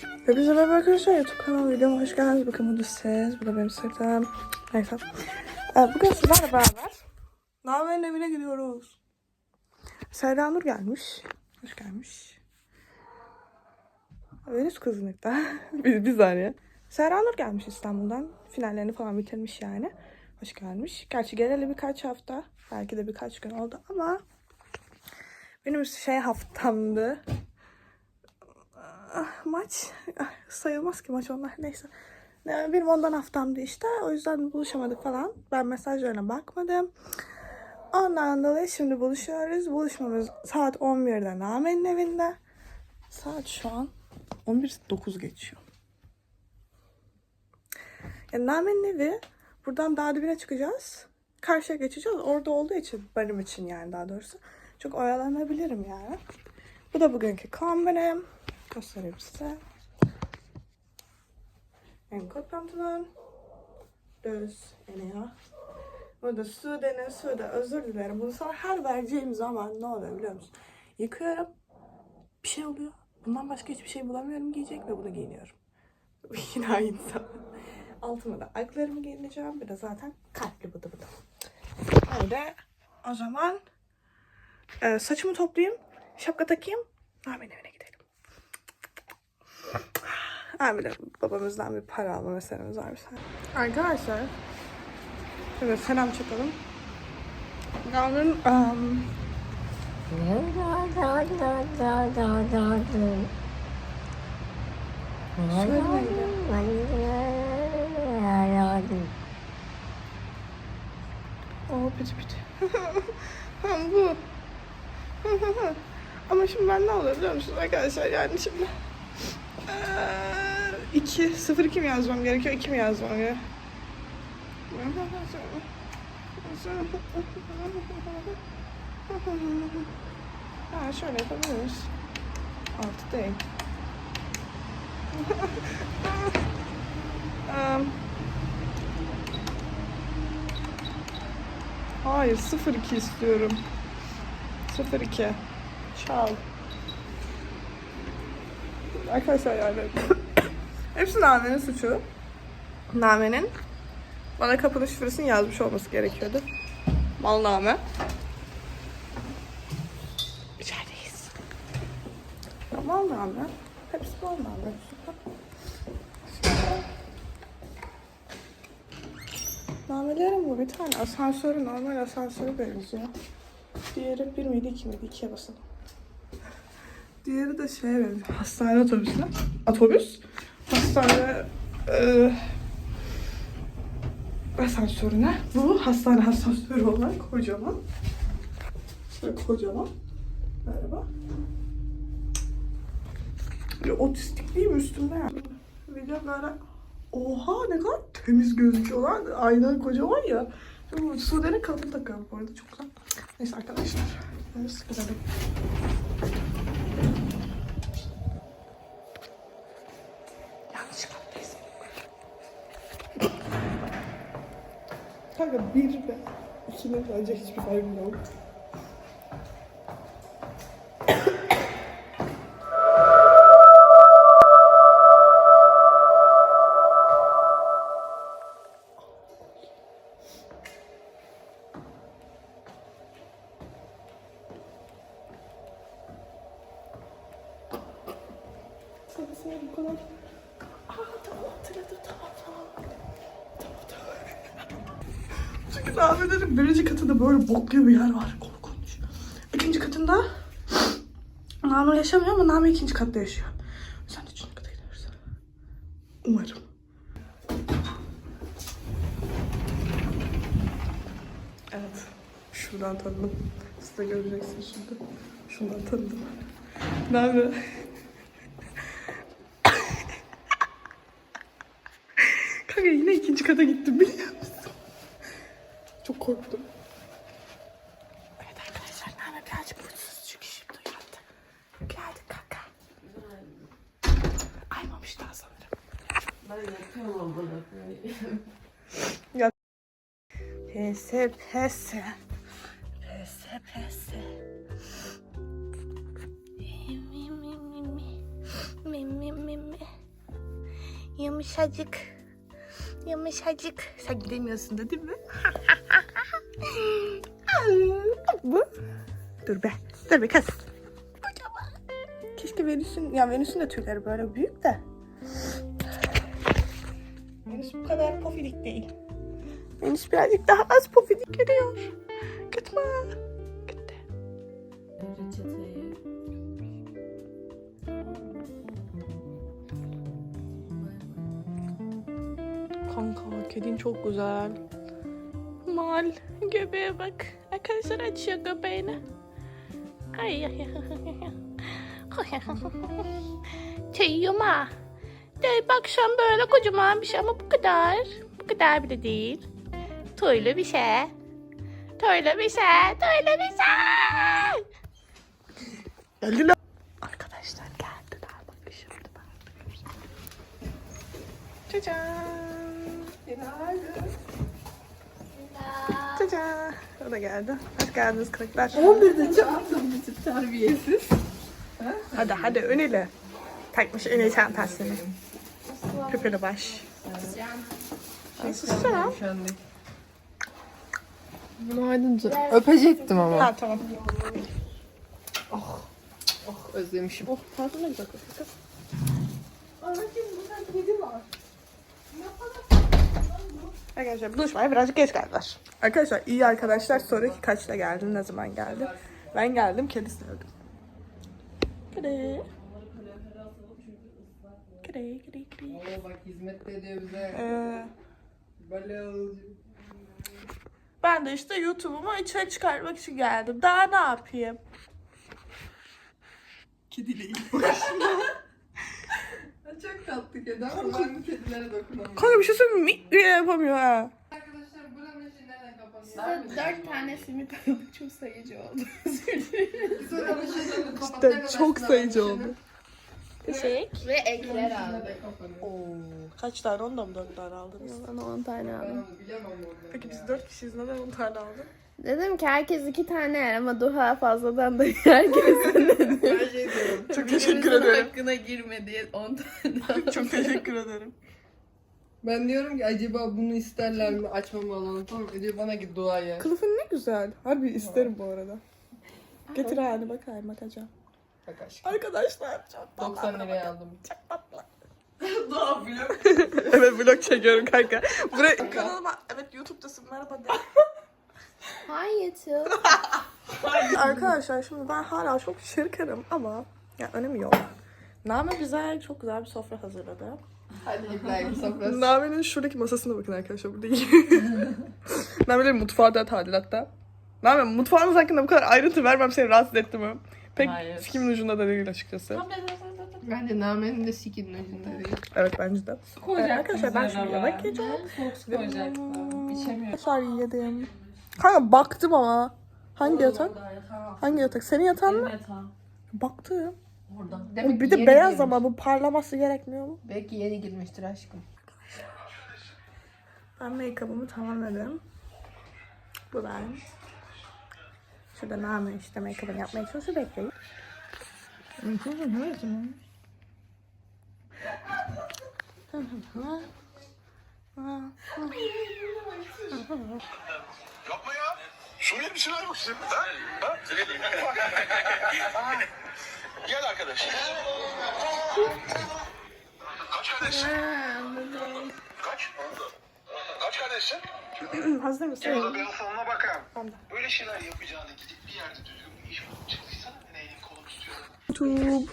Hepinize merhaba arkadaşlar YouTube kanalıma videoma hoş geldiniz. Bakın bu da ses, bu da benim sırtım. Neyse. Ee, bugün sizlerle beraber Nave'nin evine gidiyoruz. Serra Nur gelmiş. Hoş gelmiş. Venüs kızınlıkta. bir, bir saniye. Serra Nur gelmiş İstanbul'dan. Finallerini falan bitirmiş yani. Hoş gelmiş. Gerçi geleli birkaç hafta. Belki de birkaç gün oldu ama benim şey haftamdı. Ah, maç ah, sayılmaz ki maç onlar neyse. Benim ondan haftamdı işte. O yüzden buluşamadık falan. Ben mesajlarına bakmadım. Ondan dolayı şimdi buluşuyoruz. Buluşmamız saat 11'de Name'nin evinde. Saat şu an 11.09 geçiyor. Yani Name'nin evi buradan daha dibine çıkacağız. Karşıya geçeceğiz. Orada olduğu için benim için yani daha doğrusu. Çok oyalanabilirim yani. Bu da bugünkü kombinim. Göstereyim size. En kot pantolon. Düz eniyor. Burada Sude'nin Sude özür dilerim. Bunu sana her vereceğim zaman ne oluyor biliyor musun? Yıkıyorum. Bir şey oluyor. Bundan başka hiçbir şey bulamıyorum giyecek ve bunu giyiniyorum. Yine aynı. Altıma da ayaklarımı giyineceğim. Bir de zaten kalpli bıdı bıdı. Öyle. O zaman e, saçımı toplayayım. Şapka takayım. Ahmet'in evine gidelim. Abi babamızdan bir para alma meselemiz var bir. Arkadaşlar. Evet selam çakalım. Yavrum um, o piti piti. Ha, bu. Ama şimdi ben ne olur biliyor musunuz arkadaşlar yani şimdi. Eee, 2, 0 2 mi yazmam gerekiyor? 2 mi yazmam gerekiyor? Ha şöyle yapabiliriz. 6 değil. Em, Hayır 0-2 istiyorum. 0-2. Çal. Arkadaşlar yani hepsi Name'nin suçu. Name'nin bana kapının şifresini yazmış olması gerekiyordu. Mal Name. İçerideyiz. Mal Name. Hepsi Mal Name. Namelerim bu. Bir tane asansörü normal asansöre benziyor. Diğeri bir miydi iki miydi? İkiye basalım. Diğeri de şeye benziyor. Hastane otobüsüne. Otobüs. Hastane e, asansörüne. Bu hastane asansörü olan kocaman. Şöyle kocaman. Merhaba. Böyle otistik değil mi üstümde yani? Video böyle Oha ne kadar temiz gözüküyorlar. Ayna kocaman ya. Bu Sude'nin kadın takıyorum bu arada çok güzel. Neyse arkadaşlar. Biz Kanka bir ve ikinin bence hiçbir farkı yok. Böyle bok gibi bir yer var. Korkunç. İkinci katında Name yaşamıyor ama Name ikinci katta yaşıyor. Sen de üçüncü kata gideriz. Umarım. Evet. Şuradan tanıdım. Siz de göreceksiniz şimdi. Şundan tanıdım. Haber? Kanka yine ikinci kata gittim biliyor musun? Çok korktum. Evet arkadaşlar Name birazcık mutsuz çünkü şimdi uyandı. Geldi kanka. Aymamış daha sanırım. Ya. Pese pese. Pese pese. Mi mi mi mi mi. Mi mi mi mi? Yumuşacık. Yumuşacık. Sen gidemiyorsun da değil mi? Bu? Dur be. Dur be kız. Kocaman. Keşke Venüs'ün, ya Venüs'ün de tüyleri böyle büyük de. Venüs bu kadar pofidik değil. Venüs birazcık daha az pofidik görüyor. Gitme. Gitti. Reçeteyi. Kanka kedin çok güzel. Mal göbeğe bak. Arkadaşlar açıyor göbeğini. Ay ay ay. Tüyüm ha. De bak şu an böyle kocaman bir şey ama bu kadar. Bu kadar bile değil. Tüylü bir şey. Tüylü bir şey. Tüylü bir şey. Geldiler. Arkadaşlar geldiler. Bakın şimdi bak. Cacan. Günaydın. Cacan. O da geldi. Hoş geldiniz kırıklar. 11'de çağırdım bir tip terbiyesiz. Hadi hadi önüyle. Takmış önü çantasını. Püpülü baş. Ay susana. Üşendik. Günaydın. Öpecektim ama. Ha tamam. Oh özlemişim. Oh pardon ne güzel kız. Anacığım burada kedi var. Arkadaşlar buluşmaya birazcık geç geldiler. Arkadaşlar iyi arkadaşlar soru ki kaçta geldin, ne zaman geldin? Ben geldim, kedisini öldüm. Kedi. Kedi, kedi, kedi. Oo bak hizmet de ediyor bize. Ee, Böyle ben de işte YouTube'umu içeri çıkarmak için geldim. Daha ne yapayım? Kediyle Çok tatlı kedi ama ben bu kedilere dokunamıyorum. Kanka bir şey söyleyeyim mi? Mik diye yapamıyor ha. Arkadaşlar buranın işi nereden kapanıyor? Size dört tane simit aldım. Çok sayıcı oldu. İşte Ne kadar çok sayıcı oldu. Teşekkür. Ve ekler kapanıyor? Oo, kaç tane? Ondan mı dört tane aldınız? Bana 10 tane Ben aldım. Peki biz dört kişiyiz. Neden on tane aldın? Dedim ki herkes iki tane yer ama Duha fazladan da herkesin dedim. Ben şey diyorum. Çok teşekkür Birimizin ederim. hakkına girme diye 10 tane aldım. Çok teşekkür ederim. Ben diyorum ki acaba bunu isterler mi açmamı alalım tamam mı? Diyor bana git duaya. Kılıfın ne güzel. Harbi isterim bu arada. Getir ayağını bakayım bakacağım. Bak aşkım. Arkadaşlar çok 90 liraya aldım. Çok tatlı. Daha bile. evet vlog çekiyorum kanka. Buraya kanalıma evet YouTube'dasın merhaba de. Hi YouTube. Arkadaşlar şimdi ben hala çok şirkerim ama ya önemi yok. Name güzel, çok güzel bir sofra hazırladı. Hadi İbrahim sofrası. Name'nin şuradaki masasına bakın arkadaşlar burada iyi. Name'nin mutfağı da tadilatta. Name mutfağınız hakkında bu kadar ayrıntı vermem seni rahatsız etti mi? Pek Hayır. sikimin ucunda da değil açıkçası. Bence Namen'in de sikinin ucunda değil. Evet bence de. Koyacaktım arkadaşlar ben şimdi yemek yiyeceğim. Soğuk su koyacaktım. İçemiyorum. Arkadaşlar yedim. Kanka baktım ama. Hangi yatak? Hangi yatak? Senin yatağın mı? Yatağım. Baktım. Burada. Demek bir de beyaz girmiş. ama bu parlaması gerekmiyor mu? Belki yeni girmiştir aşkım. Ben make-up'ımı tamamladım. Bu ben. Şurada Name işte make-up'ını yapmaya çalışıyor bekleyin. Yapma ya. Şöyle bir şeyler yok sizin. Ha? Ha? Gel arkadaş. Kaç kardeşsin? Kaç? Kaç kardeşsin? Hazır mısın? Burada ben salona bakalım. Tamam. Böyle şeyler yapacağına gidip bir yerde düzgün bir iş bulup çıktıysan neyin kolu tutuyor. YouTube.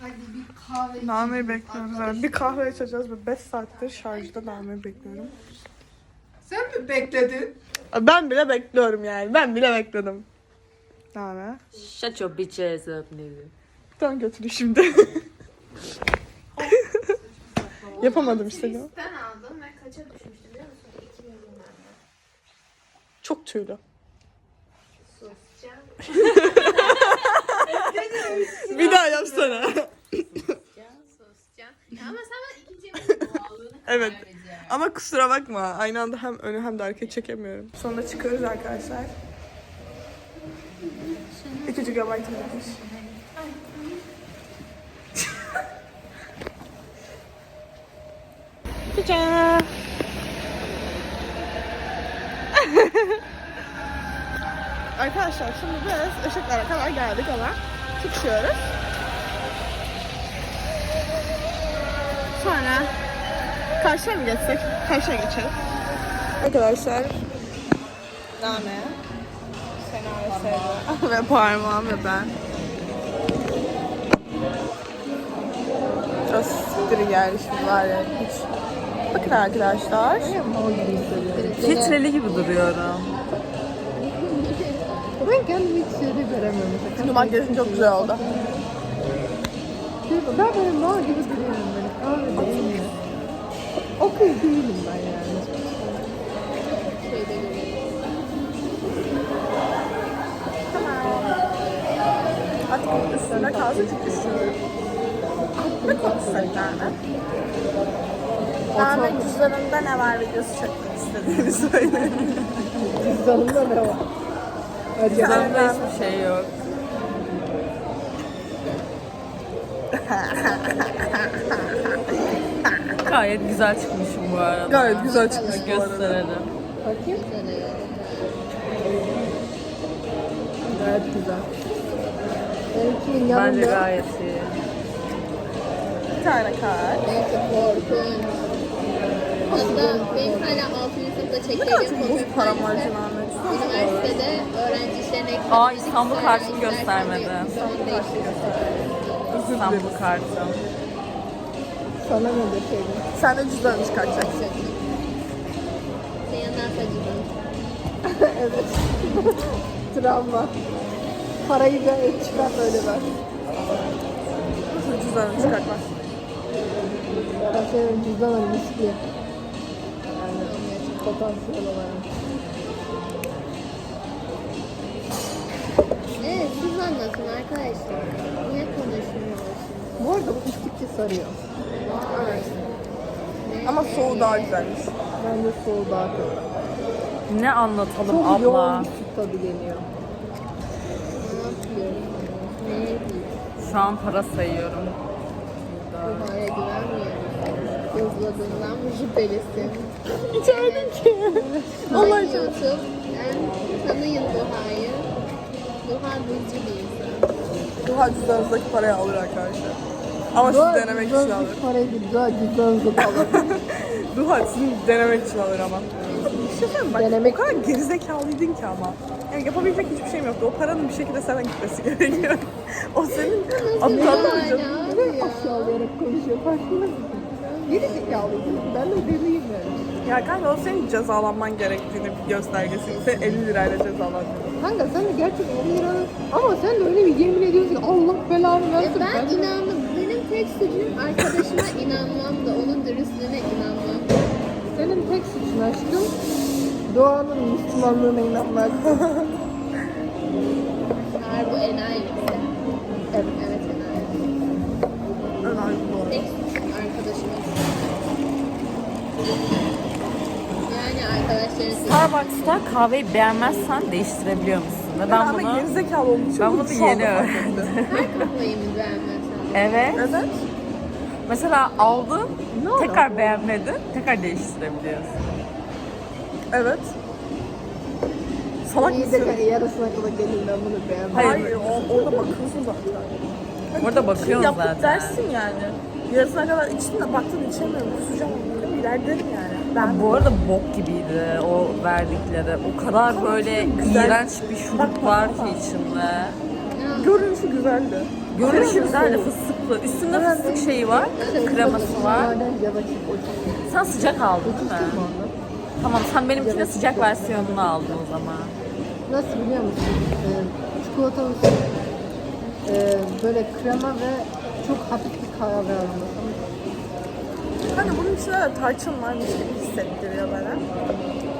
Hadi bir kahve Name'yi bekliyoruz. Evet. Bir kahve içeceğiz ve 5 saattir şarjda Name'yi bekliyorum. Sen mi bekledin? Ben bile bekliyorum yani. Ben bile bekledim. Name. Shut your bitch ass up nigga. Tamam götürün şimdi. Yapamadım işte. değil mi? Ben aldım ve kaça düşmüştü biliyor musun? 2000 lira. Çok tüylü. Susacağım. Bir daha yapsana. Ama sen ikinci Evet. Ama kusura bakma. Aynı anda hem önü hem de arkayı çekemiyorum. Sonra çıkıyoruz arkadaşlar. 2 GB bitmiş. Ta-ta. Arkadaşlar şimdi biz ışıklara kadar geldik ama çıkışıyoruz. Sonra karşıya mı geçsek? Karşıya geçelim. Arkadaşlar Nane Sena ve Sevda ve parmağım ve ben Çok siktir geldi şimdi var ya hiç Bakın arkadaşlar Filtreli gibi duruyorum. Ben kendimi hiç şeyde göremiyorum. Şimdi makyajın çok güzel oldu. Ben böyle mal gibi duruyorum böyle. Kahve değilim. Okey değilim ben yani. Artık üstüne kalsın çünkü üşüyorum. Ne konuşsak yani? Nane cüzdanında ne var videosu çekmek istediğini söyle. Cüzdanımda ne var? Cüzdanımda hiçbir şey yok. Gayet güzel çıkmışım bu arada. Gayet güzel çıkmış bu arada. Gösterelim. bakayım. Gayet güzel. Bence yanında. gayet iyi. Bir tane kart. Neyse korkunç. Hatta benim hala 6. sınıfta çektiğim param var fotoğraflarımda Cenab-ı Üniversitede öğrenci işlerine ekledim. Aa, İstanbul kartını göstermedi. İstanbul dilerim. kartı. Sana ne deseydim? Sen de cüzdanını çıkartacaksın. Senin yanından sacıdım. evet. Travma. Parayı da çıkar böyle ver. Nasıl cüzdanını çıkartmaz? Ya senin cüzdanın riskli. Yani potansiyel olarak. Evet siz anlatın arkadaşlar. Niye konuşmuyorsunuz? Bu arada bu içtikçe sarıyor. Evet. Ama soğuğu daha güzelmiş. Bence soğuğu daha kötü. Ne anlatalım Çok abla? yoğun bir süt tadı geliyor. Ne yapıyorsunuz? Şu an para sayıyorum. Bu hale güvenmiyorum. Hızladığından mı şüphelisin? İçerdim ki. Allah aşkına. YouTube'den tanıyın Duha'yı. Duha buzcu bir insan. Duha cüzdanınızdaki parayı alır arkadaşlar. Ama siz denemek için alır. Parayı güzel cüzdanınızı alır. Duha sizin denemek için alır ama. Bir şey bak. Denemek o kadar gerizekalıydın ki ama. Yani yapabilecek hiçbir şeyim yoktu. O paranın bir şekilde sana gitmesi gerekiyor. o senin aptallığın. Neden aşağılayarak konuşuyor farkında mısın? Geri zekalıydın. Ben de deliyim yani. Ya kanka o senin cezalanman gerektiğini bir göstergesi. Sen 50 lirayla cezalandın. Kanka sen de gerçekten 10 lira ama sen de öyle bir yemin ediyorsun ki Allah belanı Ya versin. ben inandım. Benim tek suçum arkadaşıma inanmam da onun dürüstlüğüne inanmam. Senin tek suçun aşkım Doğan'ın Müslümanlığına inanmak. Eğer bu enayi evet. Evet enayi. Önemli doğru. Tek suçum arkadaşıma. Starbucks'ta kahveyi beğenmezsen değiştirebiliyor musun? Ve ben bunu gerizekalı olduğu için ben bunu anda yeni öğrendim. her kahveyi mi beğenmezsen? evet. Evet. Mesela aldın, Ne tekrar beğenmedin, tekrar değiştirebiliyorsun. Evet. Salak İyi mısın? de yarısına kadar gelin ben bunu beğenmem. Hayır. Hayır, o, orada bakıyorsun zaten. Orada bakıyorsun Yapıp zaten. dersin yani. Yarısına kadar içtin de baktın içemiyorum. Kusacağım. İlerlerim yani. Ben Bu arada bok gibiydi o verdikleri. O kadar böyle güzel. iğrenç bir şurup var ki içinde. görünüşü güzeldi. Görünüşü güzel de fıstıklı. Üstünde fıstık şeyi var, kreması var. Sen sıcak aldın değil mi? Tamam sen benimkine sıcak versiyonunu aldın o zaman. Nasıl biliyor musun? Ee, çikolatalı süt, ee, böyle krema ve çok hafif bir kahve aroması. Hani bunun içinde de tarçın varmış gibi hissettiriyor bana.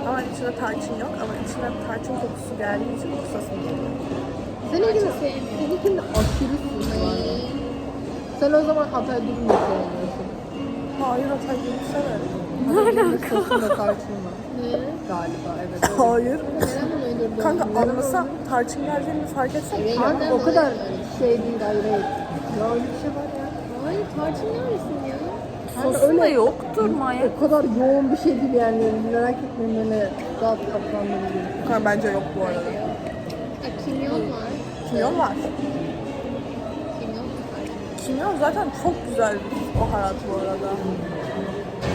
Ama içinde tarçın yok ama içinde tarçın kokusu geldiği için kusasım geliyor. Seninkinde, seninkinde aşırı var. Sen o zaman Hatay dürümü sevmiyorsun. Hayır Hatay gibi severim. Hatay sosunda tarçın var. Ne? Galiba evet. öyle. Hayır. Neden bunu? Kanka anlasa tarçın geldiğini fark etsem. Neden o kadar şey değil hayır hayır. Ya öyle bir şey var ya. Hayır tarçın neredesin ya? Sos Aslında yoktur manyak. O kadar yoğun bir şey değil yani. Merak etmeyin böyle daha kaplanları gibi. Bu kadar bence yok bu arada. Ha, kimyon var. Kimyon var. Kimyon. Kimyon zaten çok güzel bir baharat bu arada.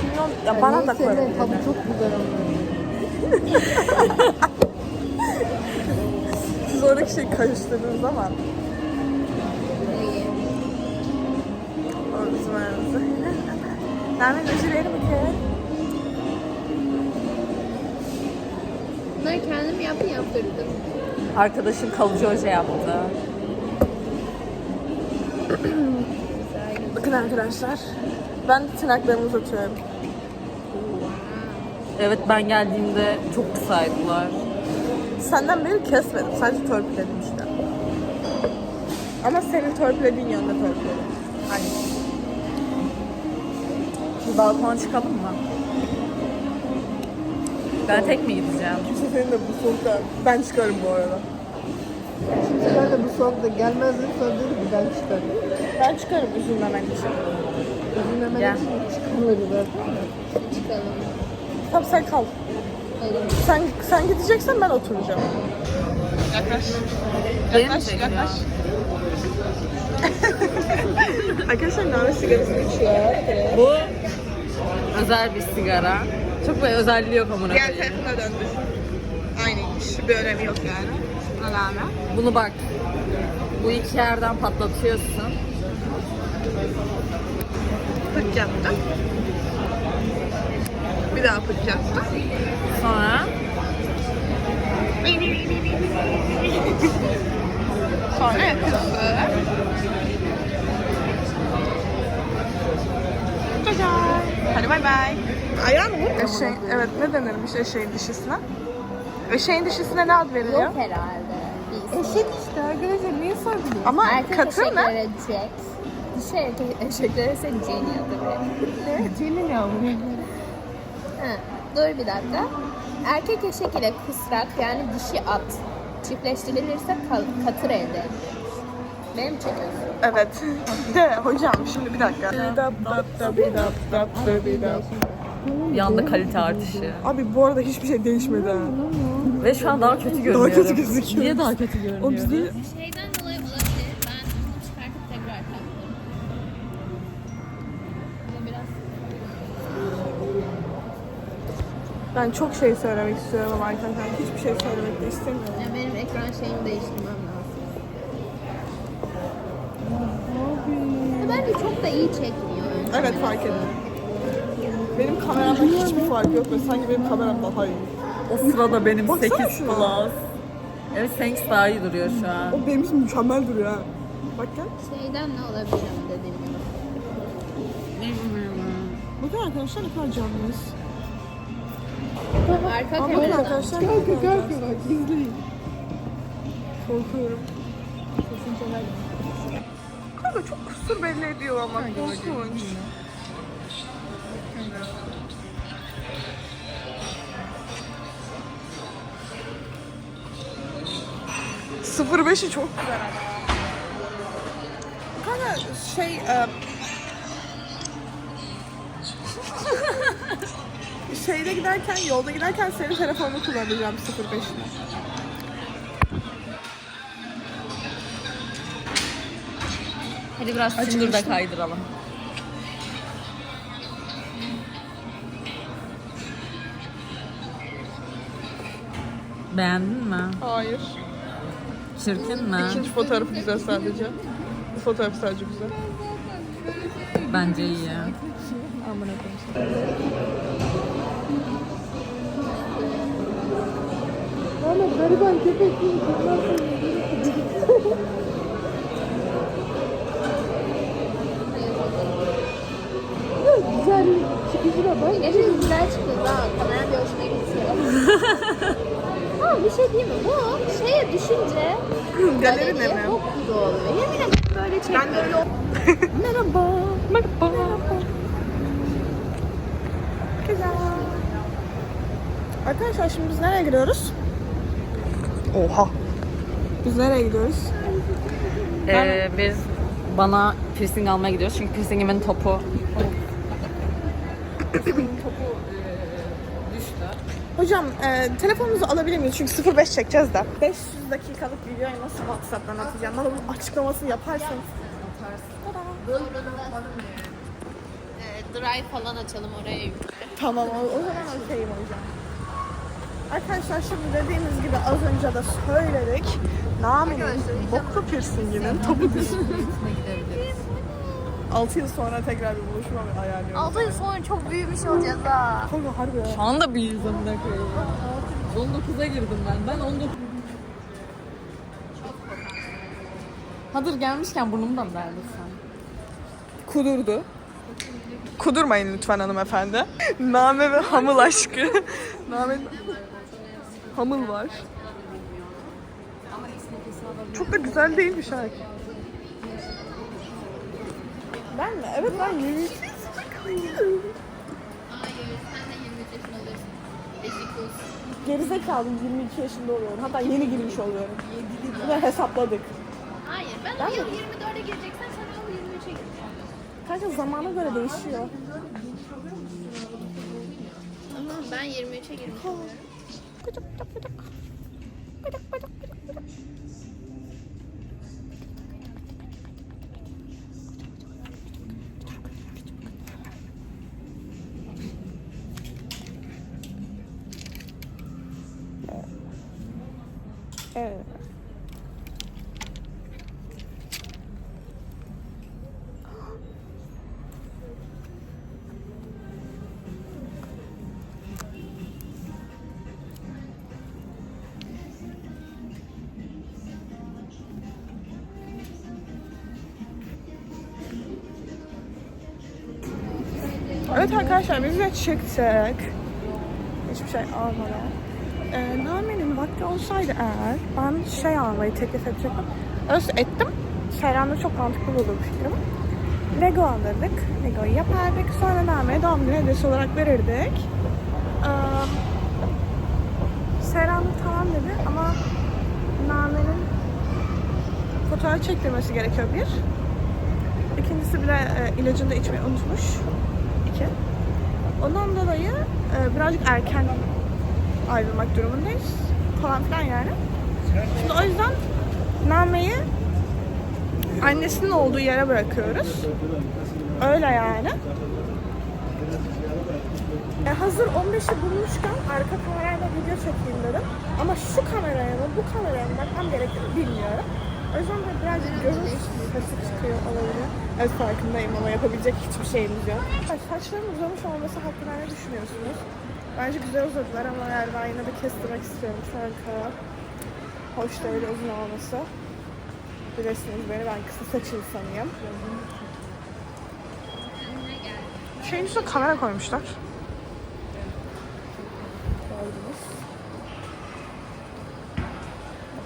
Kimyon, ya bana da de tadı çok güzel ama. Siz oradaki şeyi karıştırdığınız zaman İyi. o bizim aramızda. Nermin özür dilerim ki. Bunları kendim yaptım yaptırdım. Arkadaşım kalıcı oje yaptı. Bakın arkadaşlar. Ben de tırnaklarımı uzatıyorum. Evet ben geldiğimde çok kısaydılar. Senden beri kesmedim. Sadece törpüledim işte. Ama senin törpülediğin yönde törpüledim. Bir balkona çıkalım mı? Ben tek mi gideceğim? kimse senin de bu soğukta ben çıkarım bu arada. Kimseler de bu soğukta gelmezdim sonra dedi ki ben çıkarım. Ben çıkarım üzülmemen için. Üzülmemen Gel. için çıkılır zaten. Çıkalım. Tamam sen kal. Hayır. Sen sen gideceksen ben oturacağım. Yaklaş. Beni mi çekiyor? Arkadaşlar nane sigarasını içiyor. Bu özel bir sigara. Çok böyle özelliği yok amına Diğer koyayım. tarafına döndür. Aynıymış. Bir önemi yok yani. Buna rağmen. Bunu bak. Bu iki yerden patlatıyorsun. Pıt yaptım. Bir daha pıt yaptım. Sonra Sonra yapıyorsun. Caca. Hadi bay bay. Ayağın vur. Eşeğin, evet ne denirmiş eşeğin dişisine? Eşeğin dişisine ne ad veriliyor? Yok herhalde. Eşek işte arkadaşlar niye sordunuz? Ama Erkek katır ne? eşeklere. Dişi erkek eşeklere ise Jenny adı verilir. Senin yavrum. Ha, dur bir dakika. Erkek eşek ile kısrak yani dişi at çiftleştirilirse kal- katır elde edilir. Benim çekiyorsun. Evet. De hocam şimdi bir dakika. bir anda kalite artışı. Abi bu arada hiçbir şey değişmedi ha. Ve şu an daha kötü görünüyorum. kötü gözüküyoruz. Niye daha kötü görünüyorum? O bizi Şeyden dolayı olabilir. Ben bunu çıkartıp tekrar taktım. Ama biraz ben çok şey söylemek istiyorum ama arkadaşlar hiçbir şey söylemek de istemiyorum. yani benim ekran şeyimi değiştirmem lazım. Bence çok da iyi çekmiyor. Evet fark ettim. Benim kameramda hiçbir fark yok ve sanki benim kameram daha iyi. O sırada benim Baksana 8 şuna. plus. Evet seninki daha iyi duruyor şu an. O benim için mükemmel duruyor ha. Bak gel. Şeyden ne olabilir dediğim gibi. Bakın arkadaşlar ne kadar canlıyız. Arka Ama bakın kameradan. arkadaşlar ne kadar canlıyız. bak izleyin. Korkuyorum. Kanka çok kusur belli ediyor ama korkunç. Sıfır beşi çok güzel. Kanka şey e... şeyde giderken, yolda giderken senin telefonunu kullanacağım 05'ini. Hadi biraz Tinder'da kaydıralım. Beğendin mi? Hayır. Çirkin mi? İkinci fotoğrafı güzel sadece. Bu fotoğraf sadece güzel. Bence iyi. Amına koyayım. Ama gariban köpek gibi kızlar Gerçekten güzel çıktı daha. Kamera bir hoşuna gitti. Ama bir şey değil mi? Bu şeye düşünce Galeri galeriye ne mi? hop gibi oluyor. Yemin ederim böyle çek böyle ol- Merhaba. Merhaba. Güzel. Arkadaşlar şimdi biz nereye gidiyoruz? Oha. Biz nereye gidiyoruz? Ee, biz bana piercing almaya gidiyoruz çünkü piercingimin topu topu e, düştü. Hocam e, telefonumuzu alabilir miyiz? Çünkü 05 çekeceğiz de. 500 dakikalık videoyu nasıl WhatsApp'tan atacağım? Bana bunun açıklamasını yaparsanız. Ee, drive falan açalım oraya. Tamam o, o zaman okeyim hocam. Arkadaşlar şimdi dediğimiz gibi az önce de söyledik. Nami'nin boklu piercinginin topu gidebiliriz. 6 yıl sonra tekrar bir buluşma ayarlıyorum. 6 yıl sonra çok büyümüş olacağız ha. Kanka harbi ya. Şu anda bir yüzümde koyuyorum. 19'a girdim ben. Ben 19. Hazır gelmişken burnumdan derdi sen. Kudurdu. Kudurmayın lütfen hanımefendi. Name ve hamıl aşkı. Name hamıl var. Çok da güzel değilmiş ha. Ben mi? Evet ben 22 Hayır, sen de 23 yaşında oluyorsun. Eşikus. Gerizekalı 22 yaşında oluyorum. Hatta yeni girmiş oluyorum. Bunu hesapladık. Hayır, ben, Ben o yıl mi? 24'e gireceksen sen o yıl 23'e gireceksin. Kanka zamana göre değişiyor. Ama ben 23'e girmiş oluyorum. Evet. Evet arkadaşlar biz de çıktık. Hiçbir şey almadan. Ee, Nami'nin vakti olsaydı eğer ben şey almayı teklif edecektim. Öyle ettim. Serhan'da çok mantıklı buldu bu fikrimi. Lego alırdık. Lego'yu yapardık. Sonra Nami'ye doğum günü hediyesi olarak verirdik. Ee, Serhan tamam dedi ama Nami'nin fotoğraf çektirmesi gerekiyor bir. İkincisi bile e, ilacını da içmeyi unutmuş. Ondan dolayı e, birazcık erken ayrılmak durumundayız falan filan yani. Şimdi o yüzden Name'yi annesinin olduğu yere bırakıyoruz. Öyle yani. E, hazır 15'i bulmuşken arka kamerayla video çekeyim dedim. Ama şu kameraya mı bu kameraya mı bakmam gerektiğini bilmiyorum. O yüzden de birazcık gözüm sesi çıkıyor olabilir. Evet farkındayım ama yapabilecek hiçbir şeyimiz yok. Saçların uzamış olması hakkında ne düşünüyorsunuz? Bence güzel uzadılar ama yani ben yine de kestirmek istiyorum kanka. Hoş da öyle uzun olması. Bilirsiniz beni ben kısa saç insanıyım. Şeyin üstüne kamera koymuşlar. Gördünüz.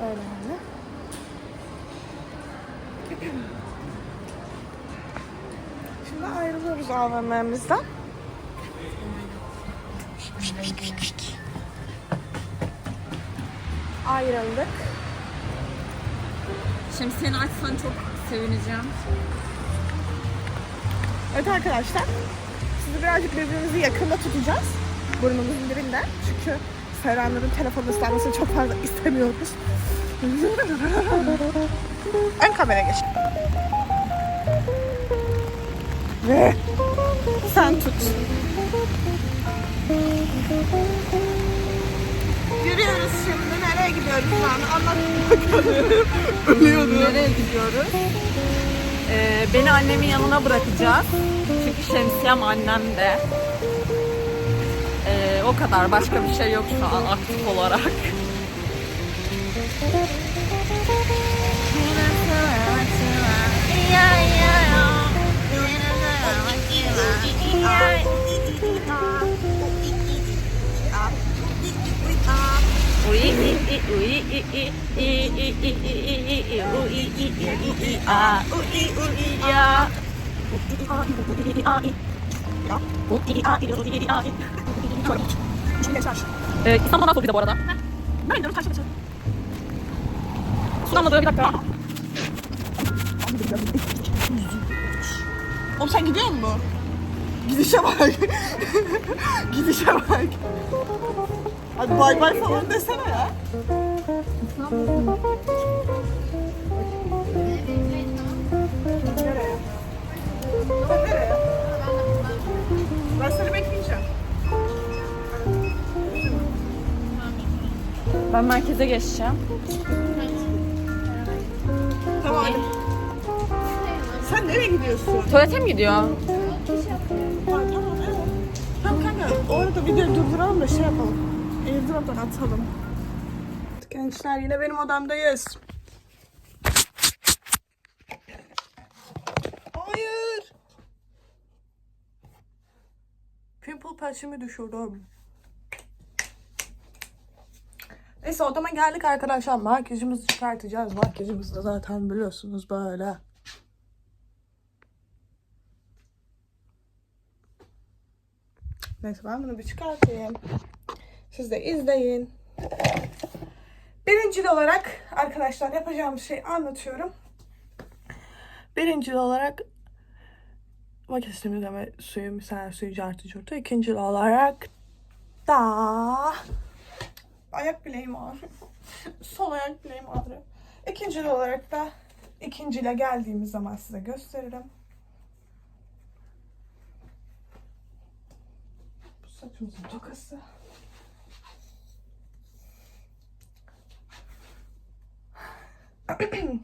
Öyle yani. Şimdi ayrılıyoruz AVM'mizden. Ayrıldık. Şimdi seni açsan çok sevineceğim. Evet arkadaşlar. Sizi birazcık birbirimizi yakında tutacağız. Burnumuzun dibinde. Çünkü Serhanların telefonu ıslanmasını çok fazla istemiyoruz. Ön kameraya geç. Ve sen tut. Yürüyoruz şimdi. Nereye gidiyoruz yani? Anlat bakalım. Ölüyordum. Nereye gidiyoruz? Ee, beni annemin yanına bırakacağız. Çünkü şemsiyem annemde. Ee, o kadar. Başka bir şey yok şu an aktif olarak. Ui, i, i, ui, i, i, i, i, i, i, i, i, i, ui, i, i, i, i, a, ui, ui, ya. Ee, İstanbul'dan nasıl bir de bu arada? Ben gidiyorum taşla taşla. Sunamadı bir dakika. Oğlum sen gidiyor musun? Gidişe bak. Gidişe bak. Hadi bay bay falan desene ya. Ben seni bekleyeceğim. Ben merkeze geçeceğim. Tamam hadi. Sen nereye gidiyorsun? Tuvalete mi gidiyor? Kanka orada videoyu durduralım da şey yapalım. Airdrop'tan atalım. Gençler yine benim odamdayız. Hayır. Pimple patch'imi düşürdüm. Neyse odama geldik arkadaşlar. Makyajımızı çıkartacağız. Makyajımız da zaten biliyorsunuz böyle. Neyse ben bunu bir çıkartayım. Siz de izleyin. Birincil olarak arkadaşlar yapacağım şeyi anlatıyorum. Birincil olarak makyaj temizleme suyu, misal suyu cartı curtu. İkincil olarak da ayak bileğim ağrıyor. Sol ayak bileğim ağrıyor. İkincil olarak da ikincile geldiğimiz zaman size gösteririm. Bu saçımızın tokası. Hadi bay